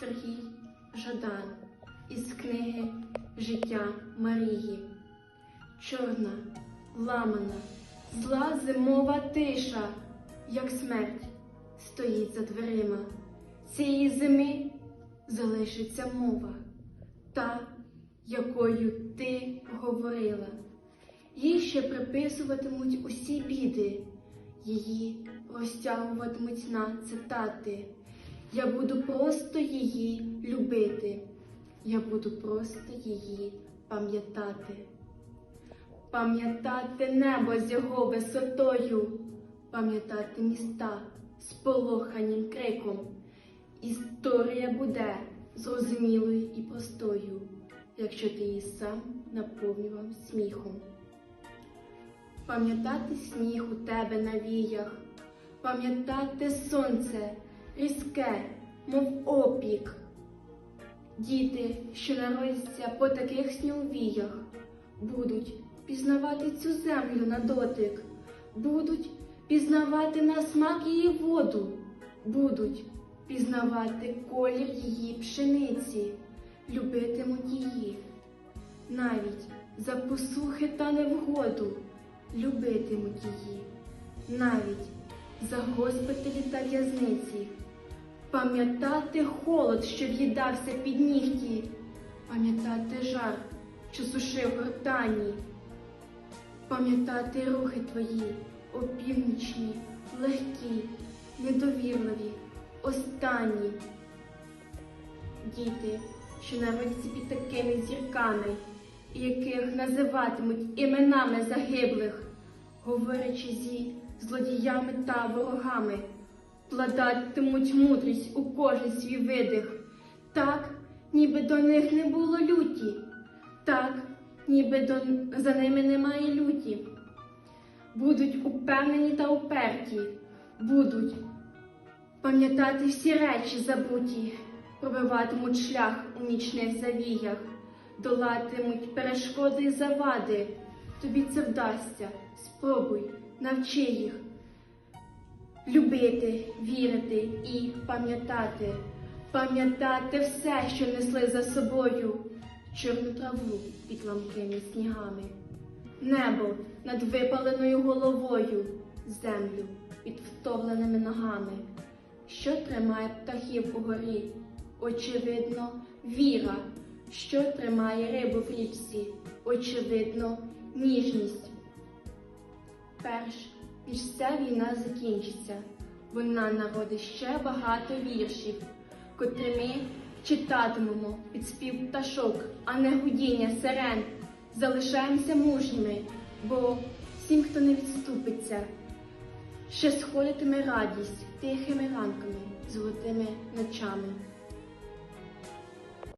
Сергій Жадан із книги Життя Марії. Чорна, ламана, зла зимова тиша, як смерть, стоїть за дверима. Цієї зими залишиться мова, та, якою ти говорила. Їй ще приписуватимуть усі біди, її розтягуватимуть на цитати. Я буду просто її любити, я буду просто її пам'ятати. Пам'ятати небо з його висотою, пам'ятати міста з полоханім криком. Історія буде зрозумілою і простою, якщо ти її сам наповнював сміхом. Пам'ятати сніг у тебе на віях, пам'ятати сонце різке, мов опік. Діти, що народяться по таких сніговіях, будуть пізнавати цю землю на дотик, будуть пізнавати на смак її воду, будуть пізнавати колір її пшениці, любитимуть її. Навіть за посухи та невгоду любитимуть її, навіть за госпіталі та в'язниці, пам'ятати холод, що в'їдався під нігті, пам'ятати жар, що сушив гортані, пам'ятати рухи твої, опівнічні, легкі, недовірливі, останні. Діти, що народяться під такими зірками, яких називатимуть іменами загиблих, говорячи зі злодіями та ворогами, вкладатимуть мудрість у кожен свій видих, так, ніби до них не було люті, так, ніби до, за ними немає люті. Будуть упевнені та уперті, будуть пам'ятати всі речі забуті, пробиватимуть шлях у нічних завіях, долатимуть перешкоди і завади. Тобі це вдасться, спробуй, навчи їх. Любити, вірити і пам'ятати, пам'ятати все, що несли за собою, чорну траву під ламкими снігами, небо над випаленою головою, землю під втомленими ногами, що тримає птахів угорі, очевидно, віра, що тримає рибу в річці, очевидно, ніжність. Перш ніж ця війна закінчиться, вона народить ще багато віршів, котрі ми читатимемо під спів пташок, а не гудіння сирен. Залишаємося мужніми, бо всім, хто не відступиться, ще сходитиме радість тихими ранками, золотими ночами.